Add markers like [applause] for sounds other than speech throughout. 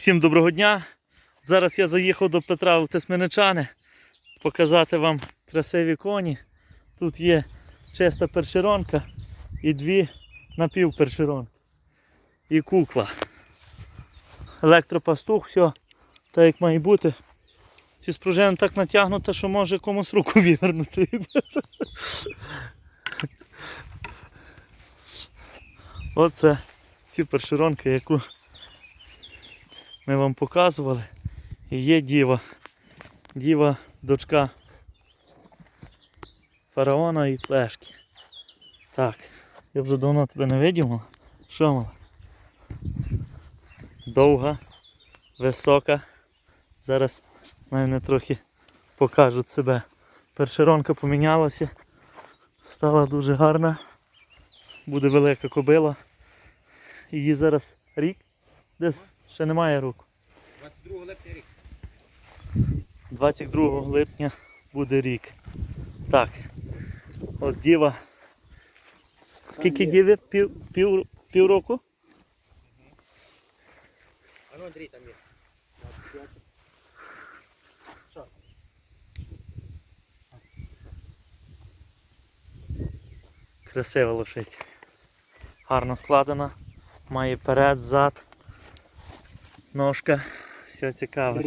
Всім доброго дня. Зараз я заїхав до Петра в Тесменичани показати вам красиві коні. Тут є чиста першеронка і дві напівпершеронки. І кукла. Електропастух, все так як має бути. Ці спружини так натягнуто, що може комусь руку вивернути. [laughs] Оце ці першеронки, яку ми вам показували. І є діва. Діва, дочка фараона і флешки. Так, я вже давно тебе не видів. Що мала? Довга, висока. Зараз мене трохи покажуть себе. Першеронка помінялася. Стала дуже гарна. Буде велика кобила. Її зараз рік. Десь ще немає року. 22 липня рік. 22 липня буде рік. Так. От діва. Скільки є. діві? Пів, пів, пів року? А ну Андрій там є. Красива лошиця. Гарно складена. Має перед, зад, ножка. Все цікаве.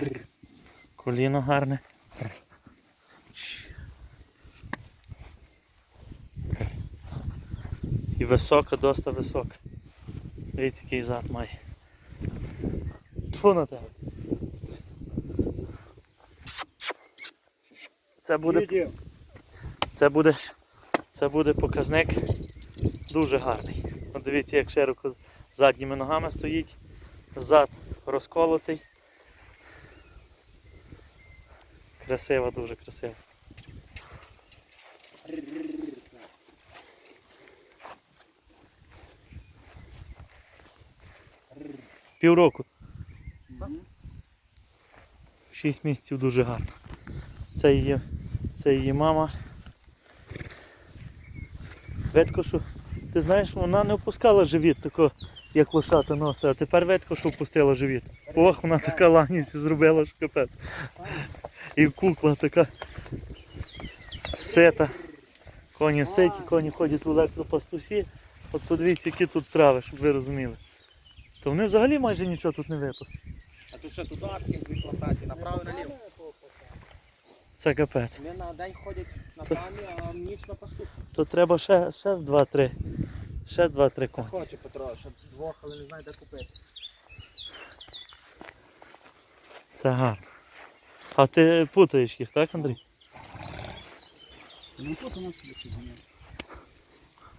Коліно гарне. І висока, доста висока. Дивіться, який зад має. Тьфу на тебе. Це буде, це буде, це буде показник дуже гарний. Дивіться, як широко задніми ногами стоїть, зад розколотий. Красиво, дуже красиво. Півроку. Шість місяців дуже гарно. Це її, це її мама. Ветко, що ти знаєш, вона не опускала живіт, тако, як лошата носить, а тепер ветко, що опустила живіт. Ох, вона така ланість зробила, що капець. І кукла така сета. Коні ситі, коні ходять в електропастусі. От подивіться, які тут трави, щоб ви розуміли. То вони взагалі майже нічого тут не випустять. А тут ще туди дві плантації, направо і наліво. Це капець. Вони на день ходять на памі, а ніч на пастух. То треба ще, ще з два-три. Ще два-три коні. Хоче Петро, щоб двох, але не знає, де купити. Це гарно. А ти путаєш їх, так, Андрій? Ну тут у нас.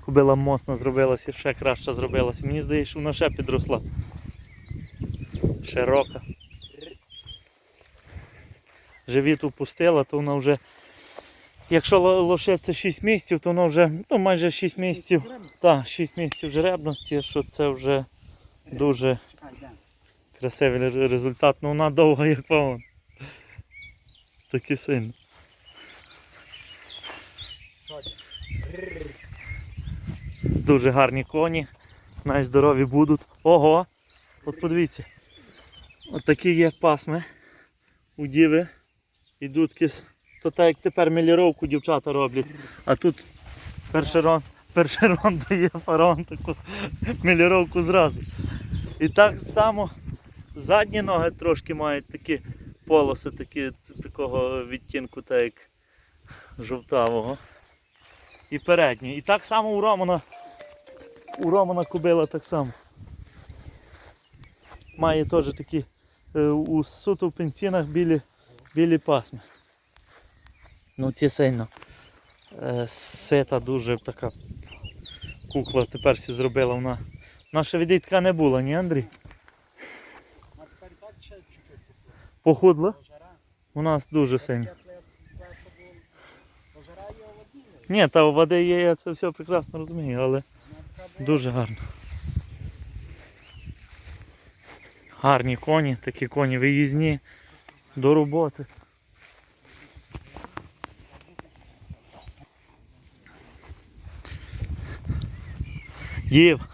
Кобила мосна зробилася, ще краще зробилася. Мені здається, що вона ще підросла. Широка. Живіт упустила, то вона вже. Якщо ло- лошиця 6 місяців, то вона вже ну, майже 6 місяців. Так, 6 місяців жеребності, що це вже дуже красивий результат. Ну вона довга, як павон. Такий сильний. Ходять. Дуже гарні коні, найздорові будуть. Ого! От подивіться. От є пасми у діви. Ідуть кис. То так як тепер міліровку дівчата роблять. А тут першерон, першерон [laughs] дає фарон таку міліровку зразу. І так само задні ноги трошки мають такі полоси, такі, такого відтінку, так як жовтавого. І передні. І так само у Романа у Романа кобила так само. Має теж такі е, у суто в пенсінах білі, білі пасми. Ну ці сильно. Е, сита дуже така кукла тепер всі зробила вона. Наша відей така не була, ні Андрій? А тепер і так ще чуть-чуть Похудла? У нас дуже сильно. Ні, та у води є, я це все прекрасно розумію, але дуже гарно. Гарні коні, такі коні виїзні до роботи. Дів.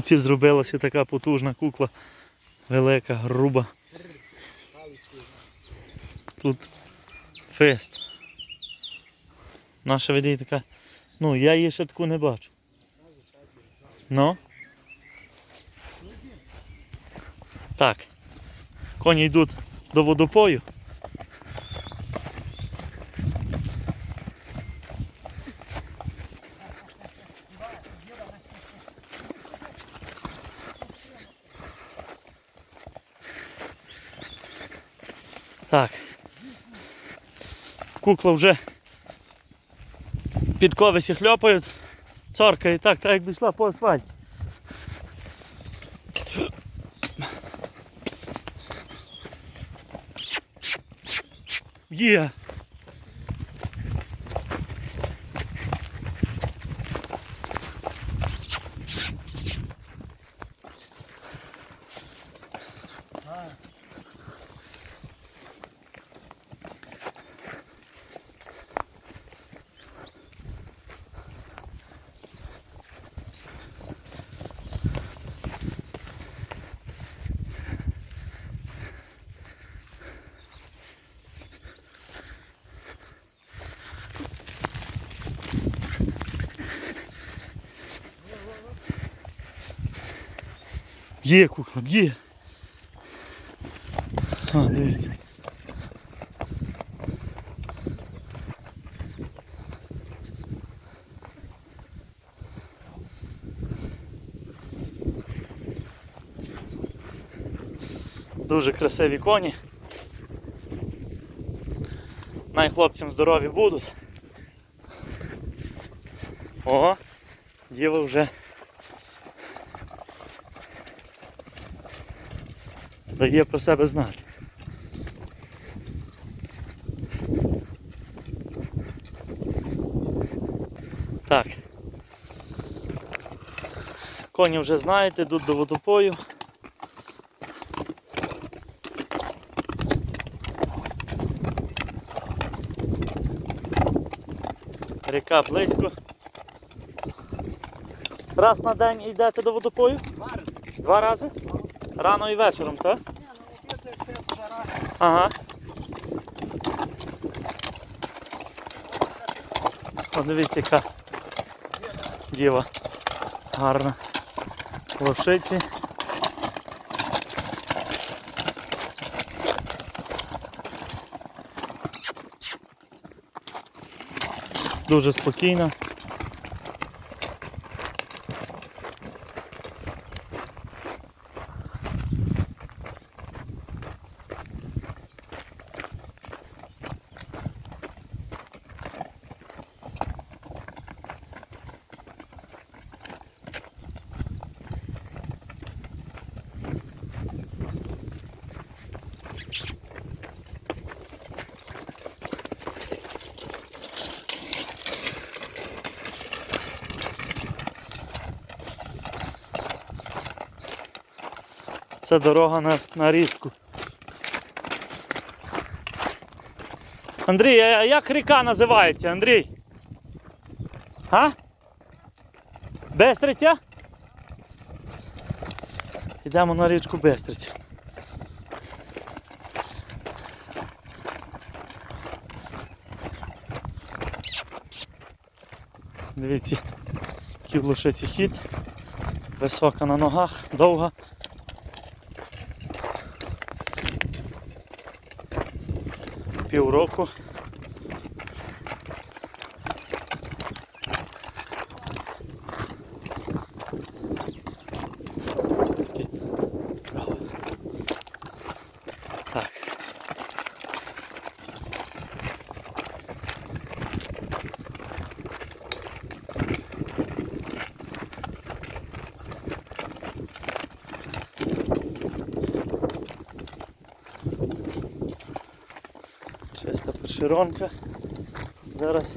Ну ці зробилася така потужна кукла. Велика, груба. Тут фест. Наша виді така. Ну, я її ще таку не бачу. Ну. Так. Коні йдуть до водопою. Так. Кукла вже під ковисі хльопають. Цоркає так, так якби йшла по асфальті. Є. Є кукла, є. А, дивіться. Дуже красиві коні. Най хлопцям здорові будуть. О, діва вже Дає про себе знати. Так. Коні вже знаєте, йдуть до водопою. Ріка близько. Раз на день йдете до водопою? Варить. Два рази? Рано і вечором, так? Ну. Ага. О, дивіться, яка діва гарна. Лошиці. Дуже спокійна. Це дорога на, на річку. Андрій, а як ріка називається, Андрій? А? Бестриця? Йдемо на річку Бестриця. Дивіться, який в лошиці хід. Висока на ногах, довга. Півроку. Чиста першеронка. Зараз.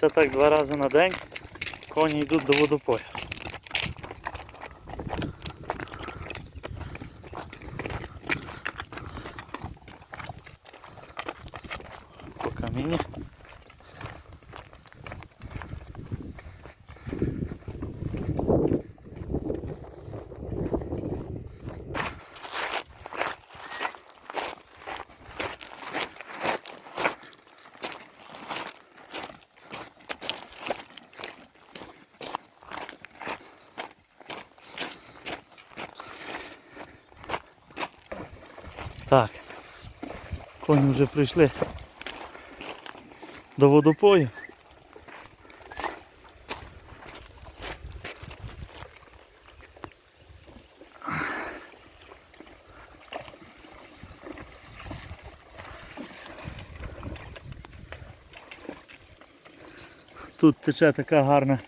Це так два рази на день. Коні йдуть до водопою. Так. Коні вже прийшли до водопою. Тут тече така гарна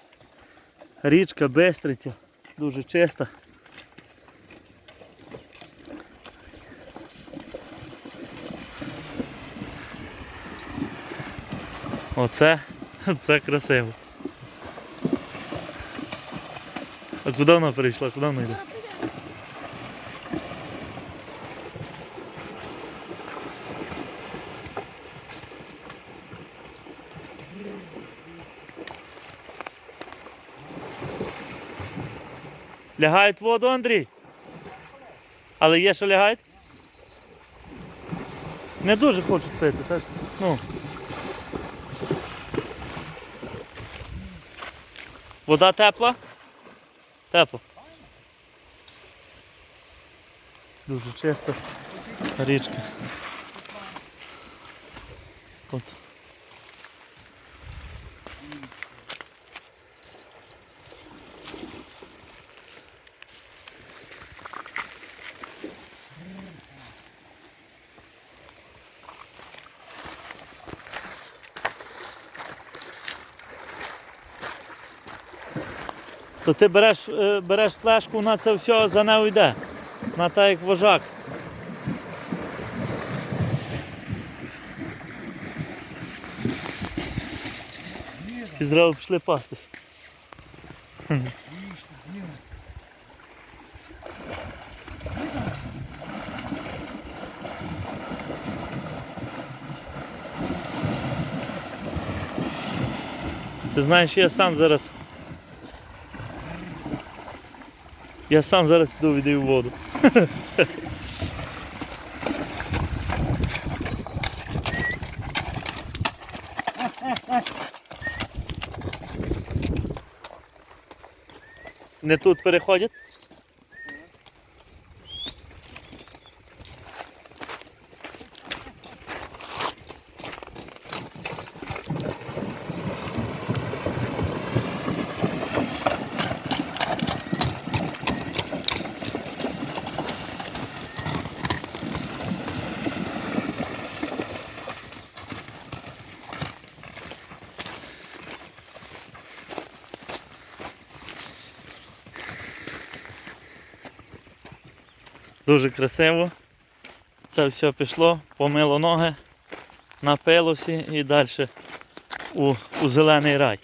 річка, Бестриця, дуже чиста. Оце, це красиво. А куди вона прийшла? Куди вона йде? Лягають в воду, Андрій? Але є, що лягають? Не дуже хочуть пити, так? Ну. Вода тепла? Тепла. Дуже чиста річка. От. То ти береш, е, береш флешку, вона це все за нею йде. Вона так як вожак. Ті зразу пішли пастись. Ти знаєш, я сам зараз. Я сам зараз йду віддаю воду. Не тут переходять? Дуже красиво. Це все пішло, помило ноги, напилося і далі у, у зелений рай.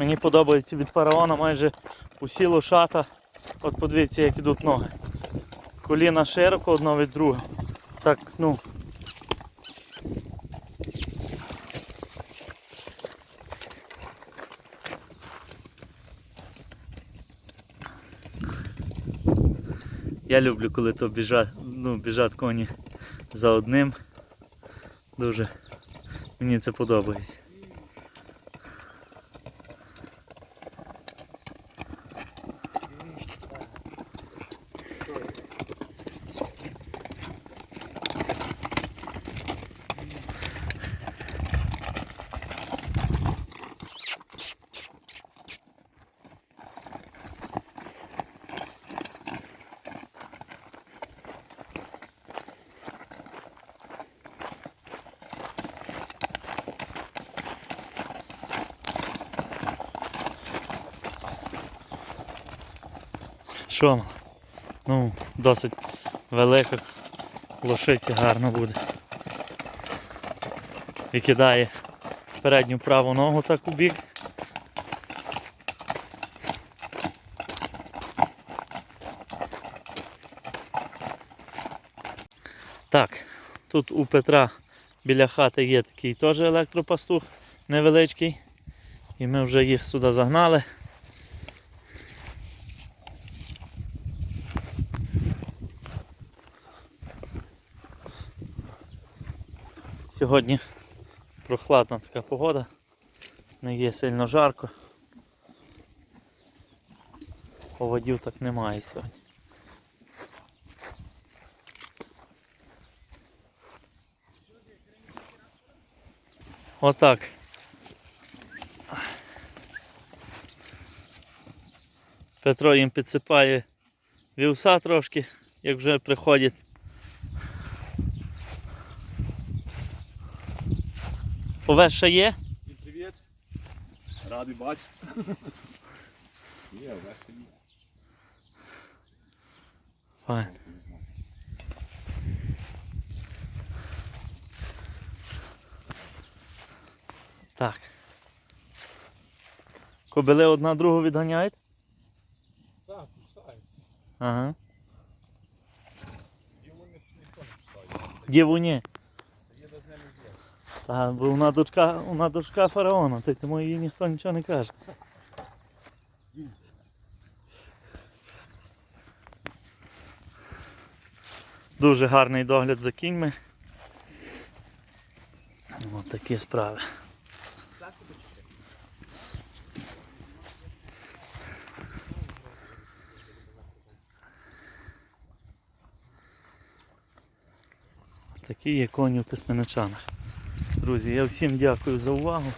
Мені подобається від фараона майже усі лошата. От подивіться, як ідуть ноги. Коліна широко одно від другого. Так, ну. Я люблю, коли то біжать, ну, біжать коні за одним. Дуже мені це подобається. Що? Ну, досить велика лошиця гарно буде. І кидає передню праву ногу так у бік. Так, тут у Петра біля хати є такий теж електропастух невеличкий. І ми вже їх сюди загнали. Сьогодні прохладна така погода, не є сильно жарко. Поводів так немає сьогодні. Отак. Петро їм підсипає вівса трошки, як вже приходять. Овес ще є? Всім привіт. Радий бачити. [laughs] Є, ваше є. Файн. Так. Кобили одна другу відганяють? Так, пускай. Ага. Діву ні. Є до з ними є. Та, бо вона дочка, вона дочка фараона, то тому їй ніхто нічого не каже. Дуже гарний догляд за кіньми. Ось такі справи. Такі є коні в Письменичанах. Друзі, я всім дякую за увагу.